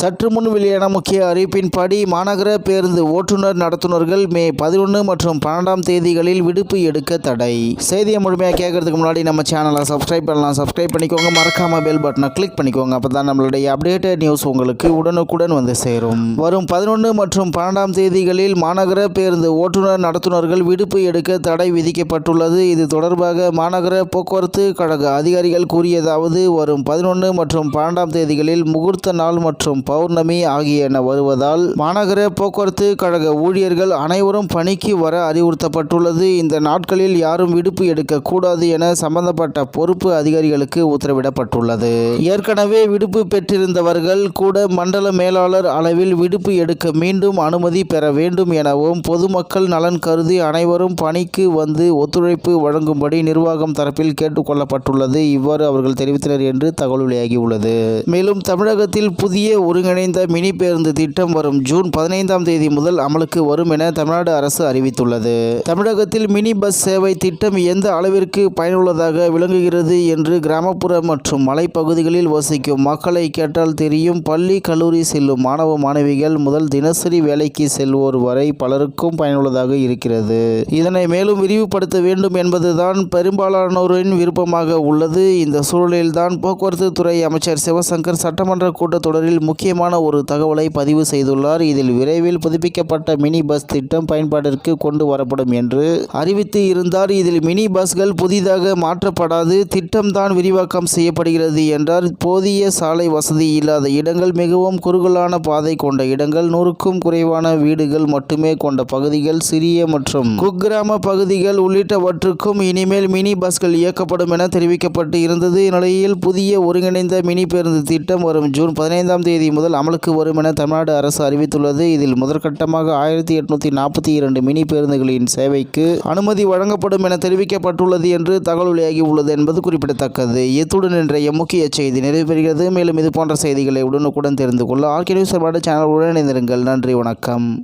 சற்று முன் வெளியான முக்கிய அறிவிப்பின்படி மாநகர பேருந்து ஓட்டுநர் நடத்துனர்கள் மே பதினொன்று மற்றும் பன்னெண்டாம் தேதிகளில் விடுப்பு எடுக்க தடை. செய்தியை முழுமையாக கேட்கறதுக்கு முன்னாடி நம்ம சேனலை சப்ஸ்கிரைப் பண்ணலாம். சப்ஸ்கிரைப் பண்ணிக்கோங்க. மறக்காம பெல் பட்டனை கிளிக் பண்ணிக்கோங்க. அப்போ தான் நம்மளுடைய அப்டேட்டட் நியூஸ் உங்களுக்கு உடனுக்குடன் வந்து சேரும். வரும் பதினொன்று மற்றும் பன்னெண்டாம் தேதிகளில் மாநகர பேருந்து ஓட்டுநர் நடத்துனர்கள் விடுப்பு எடுக்க தடை விதிக்கப்பட்டுள்ளது. இது தொடர்பாக மாநகர போக்குவரத்து கழக அதிகாரிகள் கூறியதாவது வரும் பதினொன்று மற்றும் பன்னெண்டாம் தேதிகளில் முகூர்த்த நாள் மற்றும் பௌர்ணமி ஆகியன வருவதால் மாநகர போக்குவரத்து கழக ஊழியர்கள் அனைவரும் பணிக்கு வர அறிவுறுத்தப்பட்டுள்ளது. இந்த நாட்களில் யாரும் விடுப்பு எடுக்கக்கூடாது என சம்பந்தப்பட்ட பொறுப்பு அதிகாரிகளுக்கு உத்தரவிடப்பட்டுள்ளது. ஏற்கனவே விடுப்பு பெற்றிருந்தவர்கள் கூட மண்டல மேலாளர் அளவில் விடுப்பு எடுக்க மீண்டும் அனுமதி பெற வேண்டும் எனவும் பொதுமக்கள் நலன் கருதி அனைவரும் பணிக்கு வந்து ஒத்துழைப்பு வழங்கும்படி நிர்வாகம் தரப்பில் கேட்டுக்கொள்ளப்பட்டுள்ளது இவ்வாறு அவர்கள் தெரிவித்தனர் என்று தகவல் வெளியாகியுள்ளது. மேலும் தமிழகத்தில் புதிய ஒரு ஒருங்கிணைந்த மினி பேருந்து திட்டம் வரும் ஜூன் பதினைந்தாம் தேதி முதல் அமலுக்கு வரும் என தமிழ்நாடு அரசு அறிவித்துள்ளது. தமிழகத்தில் மினி பஸ் சேவை திட்டம் எந்த அளவிற்கு பயனுள்ளதாக விளங்குகிறது என்று கிராமப்புற மற்றும் மலைப்பகுதிகளில் வசிக்கும் மக்களை கேட்டால் தெரியும் பள்ளி கல்லூரி செல்லும் மாணவ மாணவிகள் முதல் தினசரி வேலைக்கு செல்வோர் வரை பலருக்கும் பயனுள்ளதாக இருக்கிறது. இதனை மேலும் விரிவுபடுத்த வேண்டும் என்பதுதான் பெரும்பாலானோரின் விருப்பமாக உள்ளது. இந்த சூழலில்தான் போக்குவரத்து துறை அமைச்சர் சிவசங்கர் சட்டமன்ற கூட்டத்தொடரில் முக்கியமான ஒரு தகவலை பதிவு செய்துள்ளார். இதில் விரைவில் புதுப்பிக்கப்பட்ட மினி பஸ் திட்டம் பயன்பாட்டிற்கு கொண்டு வரப்படும் என்று அறிவித்து இருந்தார். இதில் மினி பஸ்கள் புதிதாக மாற்றப்படாது திட்டம்தான் விரிவாக்கம் செய்யப்படுகிறது என்றார். போதிய சாலை வசதி இல்லாத இடங்கள் மிகவும் குறுகலான பாதை கொண்ட இடங்கள் நூறுக்கும் குறைவான வீடுகள் மட்டுமே கொண்ட பகுதிகள் சிறிய மற்றும் குக்கிராம பகுதிகள் உள்ளிட்டவற்றுக்கும் இனிமேல் மினி பஸ்கள் இயக்கப்படும் என தெரிவிக்கப்பட்டு இருந்தது. இந்நிலையில் புதிய ஒருங்கிணைந்த மினி பேருந்து திட்டம் வரும் ஜூன் பதினைந்தாம் தேதி முதல் அமலுக்கு வரும் என தமிழ்நாடு அரசு அறிவித்துள்ளது. இதில் முதற்கட்டமாக ஆயிரத்தி எட்நூத்தி நாற்பத்தி இரண்டு மினி பேருந்துகளின் சேவைக்கு அனுமதி வழங்கப்படும் என தெரிவிக்கப்பட்டுள்ளது என்று தகவல் வெளியாகி உள்ளது என்பது குறிப்பிடத்தக்கது. இத்துடன் இன்றைய முக்கிய செய்தி நிறைவு பெறுகிறது மேலும் இது போன்ற செய்திகளை உடனுக்குடன் தெரிந்து கொள்ள ஆர்கே நியூஸ் சேனலுடன் இணைந்திருங்கள். நன்றி வணக்கம்.